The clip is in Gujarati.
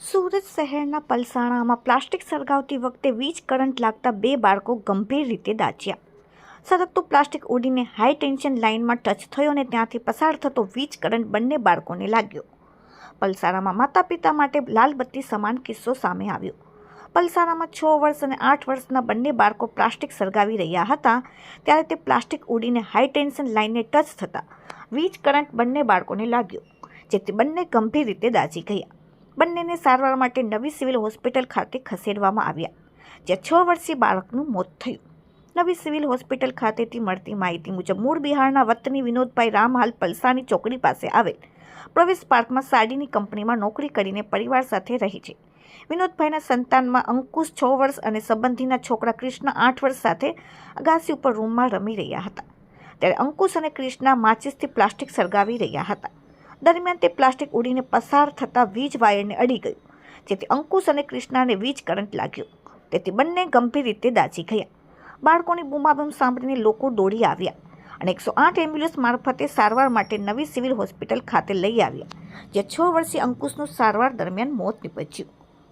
સુરત શહેરના પલસાણામાં પ્લાસ્ટિક સળગાવતી વખતે વીજ કરંટ લાગતા બે બાળકો ગંભીર રીતે દાઝ્યા સળગતું પ્લાસ્ટિક ઉડીને હાઈ ટેન્શન લાઇનમાં ટચ થયો અને ત્યાંથી પસાર થતો વીજ કરંટ બંને બાળકોને લાગ્યો. પલસાણામાં માતા પિતા માટે લાલબત્તી સમાન કિસ્સો સામે આવ્યો. પલસાણામાં છ વર્ષ અને આઠ વર્ષના બંને બાળકો પ્લાસ્ટિક સળગાવી રહ્યા હતા, ત્યારે તે પ્લાસ્ટિક ઉડીને હાઈ ટેન્શન લાઇનને ટચ થતાં વીજ કરંટ બંને બાળકોને લાગ્યો, જેથી બંને ગંભીર રીતે દાઝી ગયા. બંનેને સારવાર માટે નવી સિવિલ હોસ્પિટલ ખાતે ખસેડવામાં આવ્યા, જ્યાં છ વર્ષીય બાળકનું મોત થયું. નવી સિવિલ હોસ્પિટલ ખાતેથી મળતી માહિતી મુજબ મૂળ બિહારના વતની વિનોદભાઈ રામ હાલ પલસાની ચોકડી પાસે આવેલ. પ્રવેશ પાર્કમાં સાડીની કંપનીમાં નોકરી કરીને પરિવાર સાથે રહે છે. વિનોદભાઈના સંતાનમાં અંકુશ છ વર્ષ અને સંબંધીના છોકરા કૃષ્ણ આઠ વર્ષ સાથે અગાસી ઉપર રૂમમાં રમી રહ્યા હતા. ત્યારે અંકુશ અને કૃષ્ણા માચિસથી પ્લાસ્ટિક સળગાવી રહ્યા હતા. દરમિયાન તે પ્લાસ્ટિક ઉડીને પસાર થતાં વીજ વાયરને અડી ગયું, જેથી અંકુશ અને કૃષ્ણાને વીજ કરંટ લાગ્યો. તેથી બંને ગંભીર રીતે દાઝી ગયા. બાળકોની બૂમાબૂમ સાંભળીને લોકો દોડી આવ્યા અને એકસો આઠ એમ્બ્યુલન્સ મારફતે સારવાર માટે નવી સિવિલ હોસ્પિટલ ખાતે લઈ આવ્યા જે છ વર્ષીય અંકુશનું સારવાર દરમિયાન મોત નીપજ્યું.